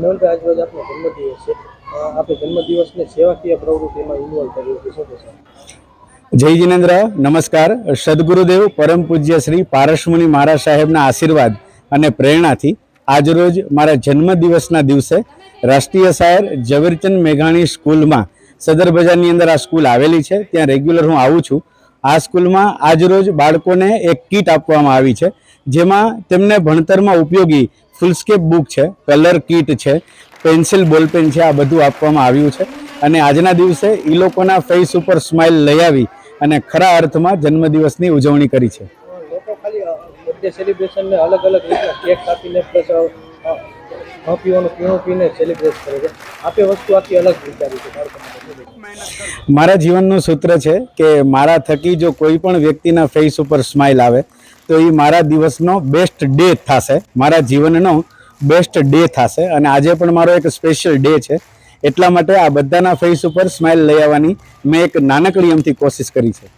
મેહુલભાઈ આજ રોજ આપનો જન્મદિવસ છે. આપણે જન્મદિવસને સેવાકીય પ્રવૃત્તિમાં ઇન્વોલ્વ કર્યું છે શું જય જિનેન્દ્ર, નમસ્કાર. સદગુરુદેવ પરમ પૂજ્ય શ્રી પારસમુનિ મહારાજ સાહેબના આશીર્વાદ અને પ્રેરણાથી આજરોજ મારા જન્મદિવસના દિવસે રાષ્ટ્રીય શાયર ઝવેરચંદ મેઘાણી સ્કૂલમાં સદર બજારની અંદર આ સ્કૂલ આવેલી છે. ત્યાં રેગ્યુલર હું આવું છું. આ સ્કૂલમાં આજરોજ બાળકોને એક કીટ આપવામાં આવી છે, જેમાં તેમને ભણતરમાં ઉપયોગી ફૂલસ્કેપ બુક છે કલર કીટ છે પેન્સિલ બોલપેન છે આ બધું આપવામાં આવ્યું છે. અને આજના દિવસે એ લોકોના ફેસ ઉપર સ્માઇલ લઈ આવી અને ખરા અર્થમાં જન્મદિવસની ઉજવણી કરી છે? મારા જીવનનું સૂત્ર છે કે મારા થકી જો કોઈ પણ વ્યક્તિના ફેસ ઉપર સ્માઇલ આવે તો એ મારા દિવસનો બેસ્ટ ડે થશે. મારા જીવનનો બેસ્ટ ડે થશે. અને આજે પણ મારો એક સ્પેશિયલ ડે છે. એટલા માટે આ બધાના ફેસ ઉપર સ્માઇલ લઈ આવવાની મેં એક નાનકડી એમથી કોશિશ કરી છે.